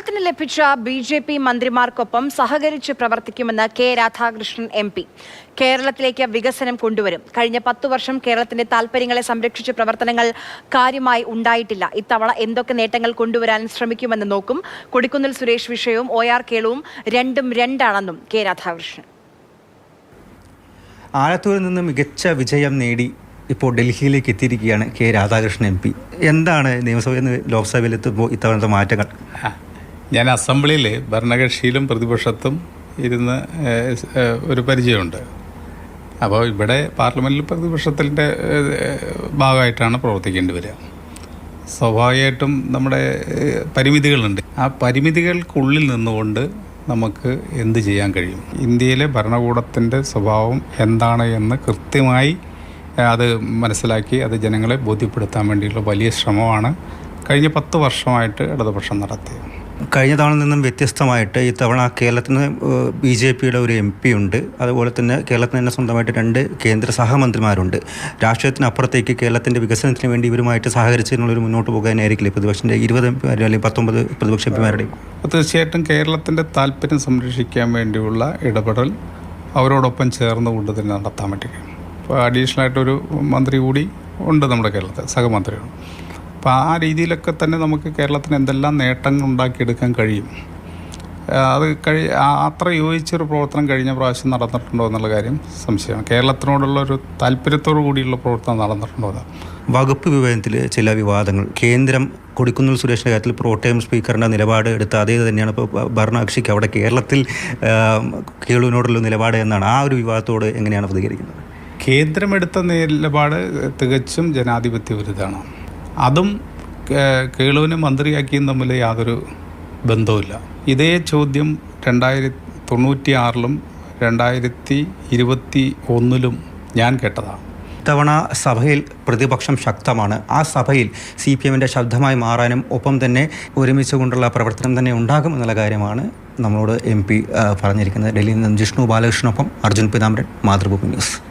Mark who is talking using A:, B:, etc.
A: കേരളത്തിന് ലഭിച്ച B J P മന്ത്രിമാർക്കൊപ്പം സഹകരിച്ച് പ്രവർത്തിക്കുമെന്ന് കെ രാധാകൃഷ്ണൻ എം പി. കേരളത്തിലേക്ക് വികസനം കൊണ്ടുവരും. കഴിഞ്ഞ പത്തു വർഷം കേരളത്തിന്റെ താൽപര്യങ്ങളെ സംരക്ഷിച്ച പ്രവർത്തനങ്ങൾ കാര്യമായി ഉണ്ടായിട്ടില്ല. ഇത്തവണ എന്തൊക്കെ നേട്ടങ്ങൾ കൊണ്ടുവരാൻ ശ്രമിക്കുമെന്ന് നോക്കും. കൊടിക്കുന്നിൽ സുരേഷ് വിഷയവും ഒ ആർ കേളുവും രണ്ടും രണ്ടാണെന്നും കെ രാധാകൃഷ്ണൻ.
B: ആലത്തൂരിൽ നിന്ന് മികച്ച വിജയം നേടി ഇപ്പോൾ ഡൽഹിയിലേക്ക് എത്തിയിരിക്കുകയാണ് കെ രാധാകൃഷ്ണൻ എം പി. എന്താണ് നിയമസഭയിൽ നിന്ന് ലോക്സഭയിലെത്തുമ്പോൾ ഇത്തവണത്തെ മാറ്റങ്ങൾ?
C: ഞാൻ അസംബ്ലിയിൽ ഭരണകക്ഷിയിലും പ്രതിപക്ഷത്തും ഇരുന്ന് ഒരു പരിചയമുണ്ട്. അപ്പോൾ ഇവിടെ പാർലമെന്റിൽ പ്രതിപക്ഷത്തിന്റെ ഭാഗമായിട്ടാണ് പ്രവർത്തിക്കേണ്ടി വരിക. സ്വാഭാവികമായിട്ടും നമ്മുടെ പരിമിതികളുണ്ട്. ആ പരിമിതികൾക്കുള്ളിൽ നിന്നുകൊണ്ട് നമുക്ക് എന്ത് ചെയ്യാൻ കഴിയും? ഇന്ത്യയിലെ ഭരണകൂടത്തിന്റെ സ്വഭാവം എന്താണ് എന്ന് കൃത്യമായി അത് മനസ്സിലാക്കി അത് ജനങ്ങളെ ബോധ്യപ്പെടുത്താൻ വേണ്ടിയുള്ള വലിയ ശ്രമമാണ് കഴിഞ്ഞ പത്ത് വർഷമായിട്ട് ഇടതുപക്ഷം നടത്തിയത്.
B: കഴിഞ്ഞ തവണ നിന്നും വ്യത്യസ്തമായിട്ട് ഈ തവണ കേരളത്തിന് ബി ജെ പിയുടെ ഒരു എം പി ഉണ്ട്. അതുപോലെ തന്നെ കേരളത്തിന് തന്നെ സ്വന്തമായിട്ട് രണ്ട് കേന്ദ്ര സഹമന്ത്രിമാരുണ്ട്. രാഷ്ട്രീയത്തിനപ്പുറത്തേക്ക് കേരളത്തിന്റെ വികസനത്തിന് വേണ്ടി ഇവരുമായിട്ട് സഹകരിച്ചതിനുള്ളൊരു മുന്നോട്ട് പോകാനായിരിക്കില്ല. പ്രതിപക്ഷത്തിന്റെ ഇരുപത് എം പിമാരും അല്ലെങ്കിൽ പത്തൊമ്പത് പ്രതിപക്ഷ എം പിമാരുടെയും.
C: തീർച്ചയായിട്ടും കേരളത്തിന്റെ താല്പര്യം സംരക്ഷിക്കാൻ വേണ്ടിയുള്ള ഇടപെടൽ അവരോടൊപ്പം ചേർന്നുകൊണ്ട് തന്നെ നടത്താൻ പറ്റും. ഇപ്പോൾ അഡീഷണലായിട്ടൊരു മന്ത്രി കൂടി ഉണ്ട് നമ്മുടെ കേരളത്തിൽ സഹമന്ത്രിയാണ് അപ്പോൾ ആ രീതിയിലൊക്കെ തന്നെ നമുക്ക് കേരളത്തിന് എന്തെല്ലാം നേട്ടങ്ങൾ ഉണ്ടാക്കിയെടുക്കാൻ കഴിയും? അത് കഴി അത്ര യോജിച്ചൊരു പ്രവർത്തനം കഴിഞ്ഞ പ്രാവശ്യം നടന്നിട്ടുണ്ടോ എന്നുള്ള കാര്യം സംശയമാണ്. കേരളത്തിനോടുള്ള ഒരു താല്പര്യത്തോടു കൂടിയുള്ള പ്രവർത്തനം നടന്നിട്ടുണ്ടോ എന്ന്
B: വകുപ്പ് വിഭജനത്തിൽ ചില വിവാദങ്ങൾ. കേന്ദ്രം കൊടിക്കുന്നിൽ സുരേഷിന്റെ കാര്യത്തിൽ പ്രോട്ടേം സ്പീക്കറിന്റെ നിലപാട് എടുത്ത അതേ തന്നെയാണ് ഇപ്പോൾ ഭരണകക്ഷിക്ക് അവിടെ കേരളത്തിൽ കേളുവിനോടുള്ള നിലപാട് എന്നാണ് ആ ഒരു വിവാദത്തോട് എങ്ങനെയാണ് പ്രതികരിക്കുന്നത്?
C: കേന്ദ്രമെടുത്ത നിലപാട് തികച്ചും ജനാധിപത്യ വിരുദ്ധമാണ്. അതും കേളുവിനെ മന്ത്രിയാക്കിയും തമ്മിൽ യാതൊരു ബന്ധവുമില്ല. ഇതേ ചോദ്യം രണ്ടായിരത്തി തൊണ്ണൂറ്റി ആറിലും രണ്ടായിരത്തി ഇരുപത്തി ഒന്നിലും ഞാൻ കേട്ടതാണ്
B: ഇത്തവണ സഭയിൽ പ്രതിപക്ഷം ശക്തമാണ്. ആ സഭയിൽ സി പി എമ്മിന്റെ ശബ്ദമായി മാറാനും ഒപ്പം തന്നെ ഒരുമിച്ച് കൊണ്ടുള്ള പ്രവർത്തനം തന്നെ ഉണ്ടാകും എന്നുള്ള കാര്യമാണ് നമ്മളോട് എം പി പറഞ്ഞിരിക്കുന്നത്. ഡൽഹിയിൽ നിന്ന് ജിഷ്ണു ബാലകൃഷ്ണനൊപ്പം അർജുൻ പിതാംബരൻ മാതൃഭൂമി ന്യൂസ്.